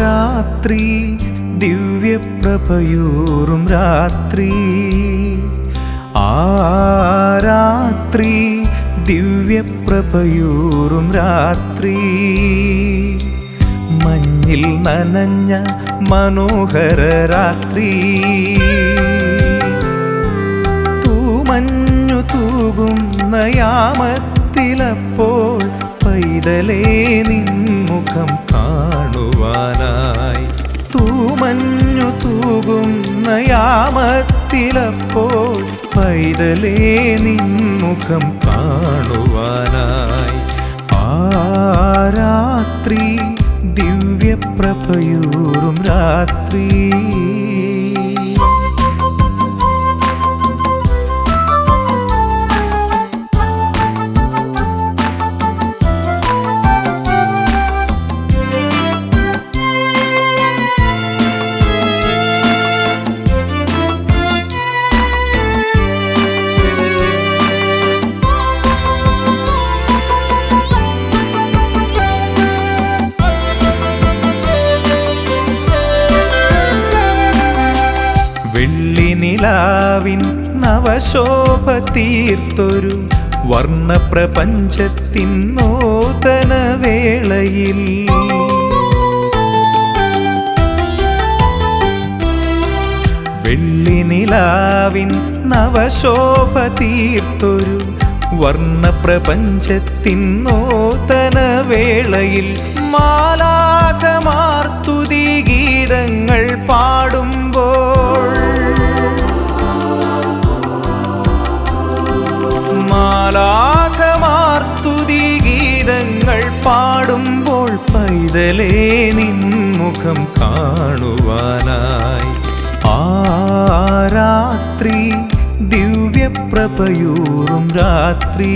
രാത്രി ദിവ്യപ്രഭയൂറും രാത്രി. ആ രാത്രി ദിവ്യപ്രഭയൂറും രാത്രി. മഞ്ഞിൽ നനഞ്ഞ മനോഹര രാത്രി. തൂമഞ്ഞു തൂകുന്ന യാമത്തിലപ്പോൾ പൈതലേ നിൻമുഖം കാണുവാനായി. തൂകുന്ന യാമത്തിലപ്പോൾ പൈതലേ നിൻമുഖം കാണുവാനായി. ആരാത്രി രാത്രി ദിവ്യപ്രഭയൂറും രാത്രി നിലാവിൻ നവശോഭ തീർത്തൊരു വർണപ്രപഞ്ചത്തിൻ നൂതന വേളയിൽ. വെള്ളി നിലാവിൻ നവശോഭ തീർത്തൊരു വർണപ്രപഞ്ചത്തിൻ നൂതന വേളയിൽ മാലാഖമാർ പൈതലേ നിൻമുഖം കാണുവാനായി. ആ രാത്രി ദിവ്യപ്രഭയൂറും രാത്രി.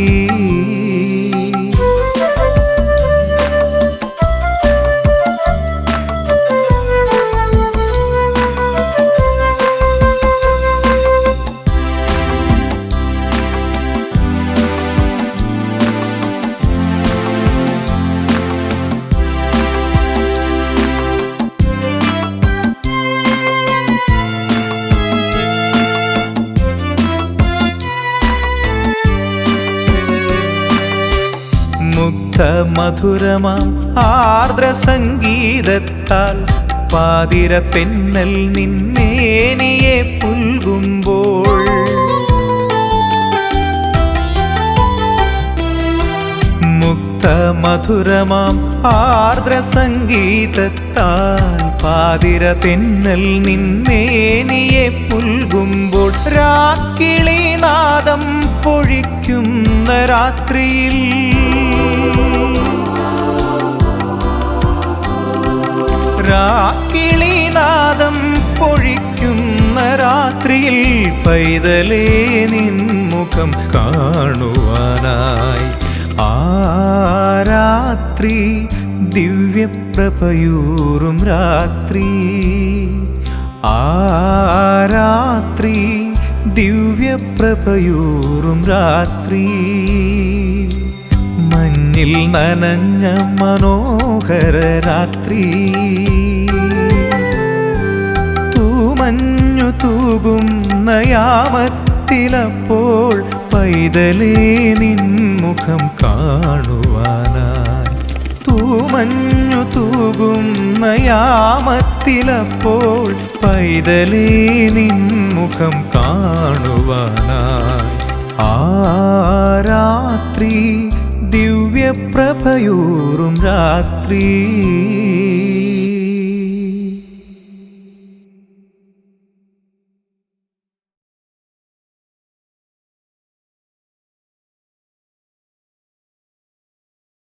മധുരമാം ആർദ്ര സംഗീതത്താൽ പാതിര തെന്നൽ നിന്നേനിയെ പുൽകുമ്പോൾ. മധുരമാം ആർദ്ര സംഗീതത്താൽ പാതിര തെന്നൽ നിന്നേനിയെ പുൽകുമ്പോൾ. രാക്കിളി നാദം പൊഴിക്കുന്ന രാത്രിയിൽ പൈതലേ നിൻമുഖം കാണുവാനായി. ആ രാത്രി ദിവ്യപ്രഭയൂറും രാത്രി. ആ രാത്രി ദിവ്യപ്രഭയൂറും രാത്രി. മഞ്ഞിൽ നനഞ്ഞ മനോഹര രാത്രി. തൂമഞ്ഞു തൂകുന്ന യാവത്തിലപ്പോൾ പൈതലേ നിൻമുഖം കാണുവാനായി. തൂമഞ്ഞു തൂകുന്ന യാമത്തിലപ്പോൾ പൈതലേ നിൻമുഖം കാണുവാനായി. ആ രാത്രി ദിവ്യപ്രഭയൂറും രാത്രി